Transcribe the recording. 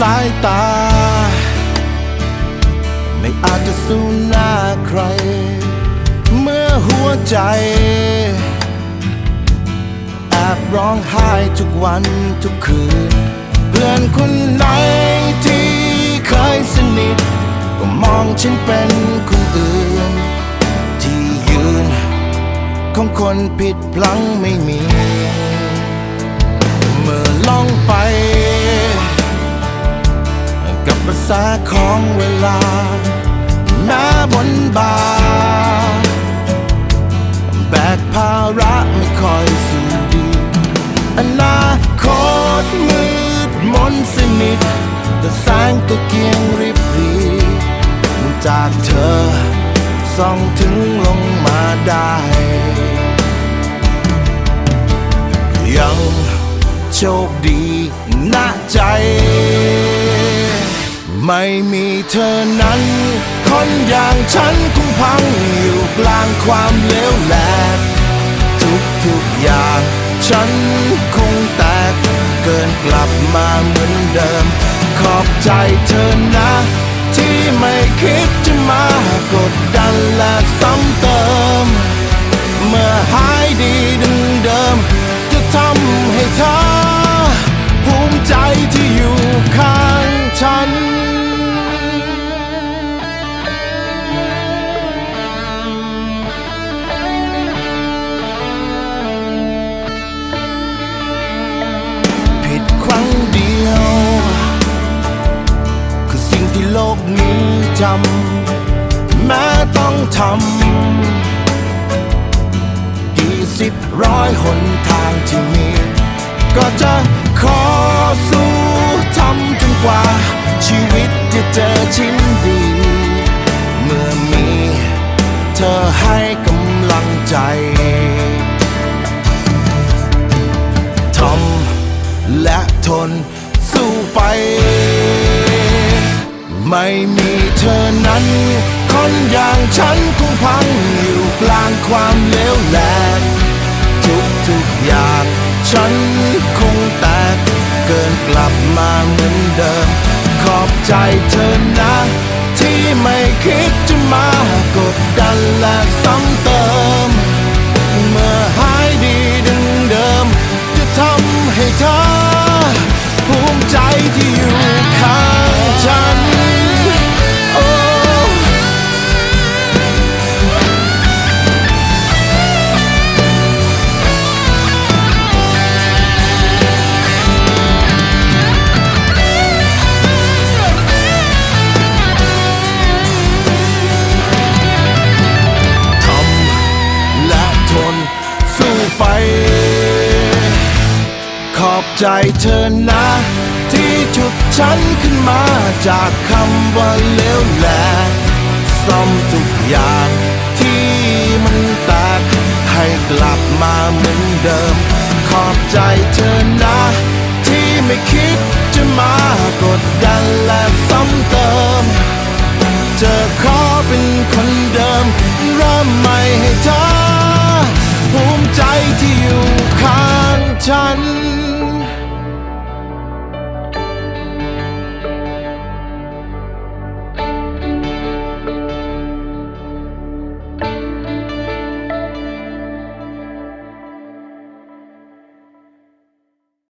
สายตา ไม่อาจจะสู้หน้าใคร เมื่อหัวใจ แอบร้องไห้ทุกวันทุกคืน เพื่อนคนไหนที่เคยสนิท ก็มองฉันเป็นคนอื่น ที่ยืน ของคนผิดพลั้งไม่มี ษาของเวลาแม้บนบาแบกภาระไม่คอยสู้ดีอนาคตมืดมนสนิทแต่แสงตะเกียงริบรีจากเธอส่องถึงลงมาได้ยังโชคดีนะใจ ไม่มีเธอนั้น คนอย่างฉันคงพังอยู่กลางความเลวแหลกทุกทุกอย่าง ฉันคงแตกเกินกลับมาเหมือนเดิม ขอบใจเธอนะ ที่ไม่คิดจะมากดดัน จำแม้ต้องทำกี่สิบร้อยหนทางที่มี ก็จะขอสู้ทำจนกว่า ชีวิตจะเจอชิ้นดี เมื่อมีเธอให้กำลังใจทำและทนสู้ไป ไม่มีเธอนั้น คนอย่างฉันคงพังอยู่กลางความเลวแหลกทุกทุกอย่าง ฉันคงแตกเกินกลับมาเหมือนเดิม ขอบใจเธอนะ ที่ไม่คิดจะมากดดันและซ้ำเติม ใจเธอนะ ที่จุดฉันขึ้นมาจากคำว่าเลวแหลซ่อมทุกอย่างที่มันแตกให้กลับมาเหมือนเดิม ขอบใจเธอนะ ที่ไม่คิดจะมากดดันและซ้ำเติมเจอขอ